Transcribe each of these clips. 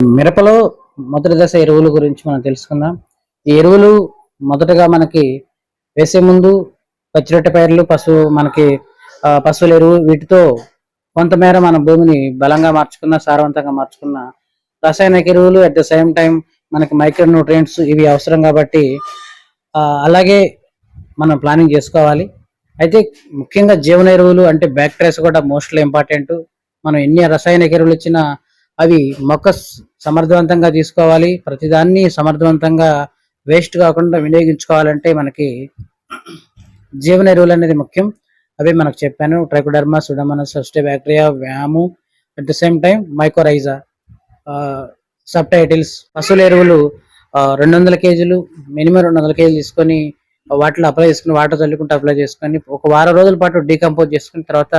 మిరపలో మొదటి దశ ఎరువుల గురించి మనం తెలుసుకుందాం. ఈ ఎరువులు మొదటగా మనకి వేసే ముందు పచ్చిరొట్టె పైర్లు పశువు మనకి పశువుల ఎరువు వీటితో కొంతమేర మన భూమిని బలంగా మార్చుకున్న సారవంతంగా మార్చుకున్న రసాయనిక ఎరువులు అట్ ద సేమ్ టైం మనకి మైక్రో న్యూట్రియంట్స్ ఇవి అవసరం కాబట్టి అలాగే మనం ప్లానింగ్ చేసుకోవాలి. అయితే ముఖ్యంగా జీవన ఎరువులు అంటే బ్యాక్టీరియాస్ కూడా మోస్ట్లీ ఇంపార్టెంట్ మనం ఎన్ని రసాయనిక ఎరువులు ఇచ్చినా అవి మొక్క సమర్థవంతంగా తీసుకోవాలి. ప్రతిదాన్ని సమర్థవంతంగా వేస్ట్ కాకుండా వినియోగించుకోవాలంటే మనకి జీవన ఎరువులు అనేది ముఖ్యం. అవి మనకు చెప్పాను. ట్రైకోడర్మా సుడమనస్ సస్టే bacteria వ్యాము at the same time mycorrhiza subtitles పశువుల ఎరువులు రెండు వందల కేజీలు మినిమం రెండు వందల కేజీలు తీసుకొని వాటిలో అప్లై చేసుకుని వాటర్ చల్లుకుంటూ అప్లై చేసుకొని ఒక వారం రోజుల పాటు డీకంపోజ్ చేసుకుని తర్వాత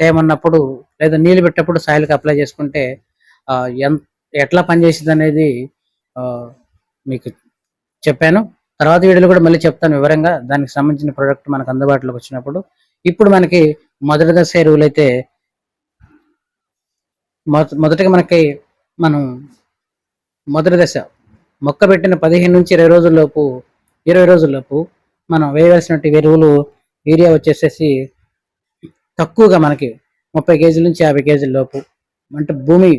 తేమన్నప్పుడు లేదా నీళ్ళు పెట్టినప్పుడు సాయిల్కి అప్లై చేసుకుంటే ఎంత ఎట్లా పనిచేసింది అనేది మీకు చెప్పాను. తర్వాత వీడియోలో కూడా మళ్ళీ చెప్తాను వివరంగా. దానికి సంబంధించిన ప్రోడక్ట్ మనకు అందుబాటులోకి వచ్చినప్పుడు. ఇప్పుడు మనకి మొదటి దశ ఎరువులు అయితే మొదటిగా మొదటగా మనకి మనం మొదటి దశ మొక్క పెట్టిన పదిహేను నుంచి ఇరవై రోజుల్లోపు ఇరవై రోజుల్లోపు మనం వేయవలసినటువంటి ఎరువులు యూరియా వచ్చేసేసి తక్కువగా మనకి ముప్పై కేజీల నుంచి యాభై కేజీల లోపు అంటే భూమి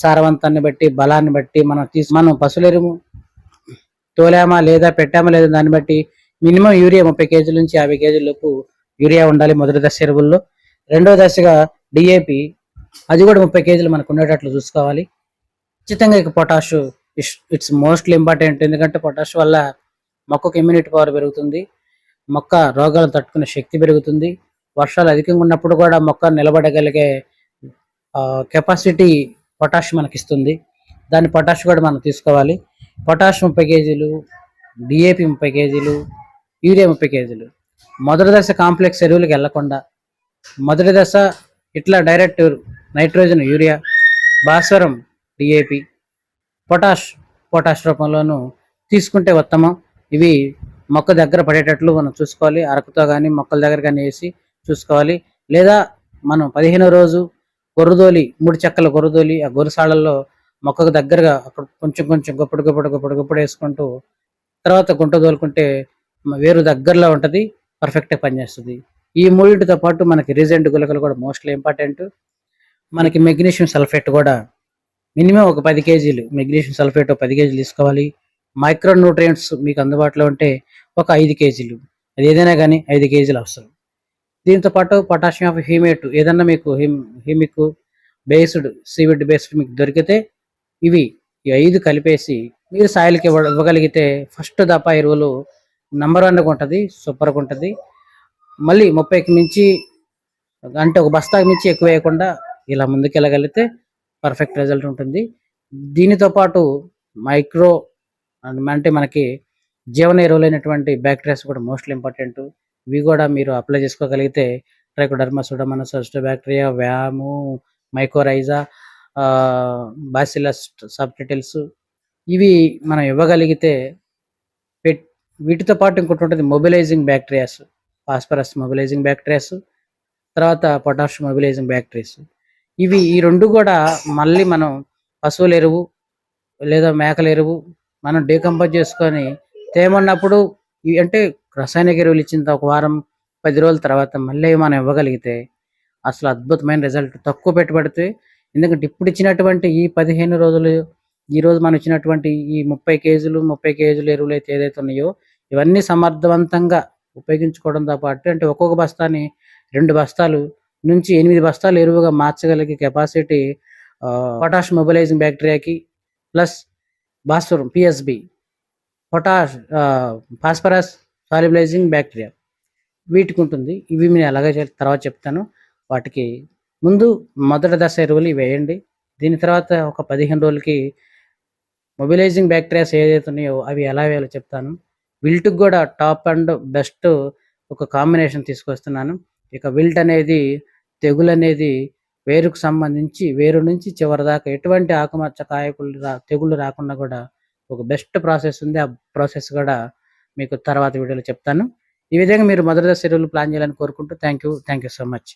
సారవంతాన్ని బట్టి బలాన్ని బట్టి మనం తీసు మనం పశువుల తోలామా లేదా పెట్టామా లేదా దాన్ని బట్టి మినిమం యూరియా ముప్పై కేజీల నుంచి యాభై కేజీల లోపు యూరియా ఉండాలి మొదటి దశ ఎరువుల్లో. రెండో దశగా డిఏపి అది కూడా ముప్పై కేజీలు మనకు ఉండేటట్లు చూసుకోవాలి. ఖచ్చితంగా ఇక పొటాషు ఇట్స్ మోస్ట్లీ ఇంపార్టెంట్. ఎందుకంటే పొటాష్ వల్ల మొక్కకు ఇమ్యూనిటీ పవర్ పెరుగుతుంది. మొక్క రోగాలను తట్టుకునే శక్తి పెరుగుతుంది. వర్షాలు అధికంగా ఉన్నప్పుడు కూడా మొక్క నిలబడగలిగే కెపాసిటీ పొటాష్ మనకి ఇస్తుంది దాని పొటాష్ కూడా మనం తీసుకోవాలి. పొటాష్ ముప్పై కేజీలు డిఏపి ముప్పై కేజీలు యూరియా ముప్పై కేజీలు. మొదటి దశ కాంప్లెక్స్ ఎరువులకు వెళ్ళకుండా మొదటి దశ ఇట్లా డైరెక్ట్ నైట్రోజన్ యూరియా భాస్వరం డిఏపి పొటాష్ పొటాష్ రూపంలోనూ తీసుకుంటే ఉత్తమం. ఇవి మొక్క దగ్గర పడేటట్లు మనం చూసుకోవాలి. అరకుతో కానీ మొక్కల దగ్గర కానీ వేసి చూసుకోవాలి. లేదా మనం పదిహేనో రోజు గొర్రదోలి మూడు చెక్కల గొర్రదోలి ఆ గొర్రెసాళ్ళల్లో మొక్కకు దగ్గరగా అక్కడ కొంచెం కొంచెం గొప్పడు గొప్పడు గొప్పడు గొప్పడు వేసుకుంటూ తర్వాత గుంట దోలుకుంటే వేరు దగ్గరలో ఉంటుంది పర్ఫెక్ట్గా పనిచేస్తుంది. ఈ మూడింటితో పాటు మనకి రీజెంట్ గులకలు కూడా మోస్ట్లీ ఇంపార్టెంట్. మనకి మెగ్నీషియం సల్ఫేట్ కూడా మినిమం ఒక పది కేజీలు మెగ్నీషియం సల్ఫేట్ ఒక పది కేజీలు తీసుకోవాలి. మైక్రో న్యూట్రియంట్స్ మీకు అందుబాటులో ఉంటే ఒక ఐదు కేజీలు అది ఏదైనా కానీ ఐదు కేజీలు అవసరం. దీంతో పాటు పొటాషియం ఆఫ్ హ్యూమేట్ ఏదన్నా మీకు him humic based seaweed based మీకు దొరికితే ఇవి ఈ ఐదు కలిపేసి మీరు సాయిల్కి ఇవ్వగలిగితే ఫస్ట్ దప ఎరువులు నంబర్ వన్గా ఉంటుంది సూపర్గా ఉంటుంది. మళ్ళీ ముప్పైకి మించి అంటే ఒక బస్తాకి మించి ఎక్కువ వేయకుండా ఇలా ముందుకు వెళ్ళగలిగితే పర్ఫెక్ట్ రిజల్ట్ ఉంటుంది. దీనితో పాటు మైక్రో అంటే మనకి జీవన ఎరువులైనటువంటి బ్యాక్టీరియాస్ కూడా మోస్ట్లీ ఇంపార్టెంట్. ఇవి కూడా మీరు అప్లై చేసుకోగలిగితే trichoderma pseudomonas bacteria VAM mycorrhiza bacillus subtilis ఇవి మనం ఇవ్వగలిగితే పెట్ వీటితో పాటు ఇంకోటి ఉంటుంది mobilizing bacterias phosphorus mobilizing bacterias తర్వాత పొటాష్ మొబిలైజింగ్ బ్యాక్టీరియాస్ ఇవి ఈ రెండు కూడా మళ్ళీ మనం పశువుల ఎరువు లేదా మేకల ఎరువు మనం డీకంపోజ్ చేసుకొని తేమన్నప్పుడు ఇవి అంటే రసాయనిక ఎరువులు ఇచ్చిన ఒక వారం పది రోజుల తర్వాత మళ్ళీ మనం ఇవ్వగలిగితే అసలు అద్భుతమైన రిజల్ట్. తక్కువ పెట్టుబడితే ఎందుకంటే ఇప్పుడు ఇచ్చినటువంటి ఈ పదిహేను రోజులు ఈరోజు మనం ఇచ్చినటువంటి ఈ ముప్పై కేజీలు ముప్పై కేజీలు ఎరువులు అయితే ఏదైతే ఉన్నాయో ఇవన్నీ సమర్థవంతంగా ఉపయోగించుకోవడంతో పాటు అంటే ఒక్కొక్క బస్తాని రెండు బస్తాలు నుంచి ఎనిమిది బస్తాలు ఎరువుగా మార్చగలిగే కెపాసిటీ పొటాష్ మొబిలైజింగ్ బ్యాక్టీరియాకి ప్లస్ భాస్వరం PSB potash phosphorus solubilizing bacteria వీటికి ఉంటుంది ఇవి నేను ఎలాగ తర్వాత చెప్తాను. వాటికి ముందు మొదటి దశ ఎరువులు ఇవి వేయండి. దీని తర్వాత ఒక పదిహేను రోజులకి మొబిలైజింగ్ బ్యాక్టీరియాస్ ఏదైతే ఉన్నాయో అవి ఎలా వేయాలో చెప్తాను. విల్ట్కి కూడా టాప్ అండ్ బెస్ట్ ఒక కాంబినేషన్ తీసుకొస్తున్నాను. ఇక విల్ట్ అనేది తెగులు అనేది వేరుకు సంబంధించి వేరు నుంచి చివరి దాకా ఎటువంటి ఆకుమచ్చ కాయకులు రా తెగులు రాకుండా కూడా ఒక బెస్ట్ ప్రాసెస్ ఉంది. ఆ ప్రాసెస్ కూడా మీకు తర్వాత వీడియోలో చెప్తాను. ఈ విధంగా మీరు మొదటి దశ ఎరువులు ప్లాన్ చేయాలని కోరుకుంటూ thank you thank you so much.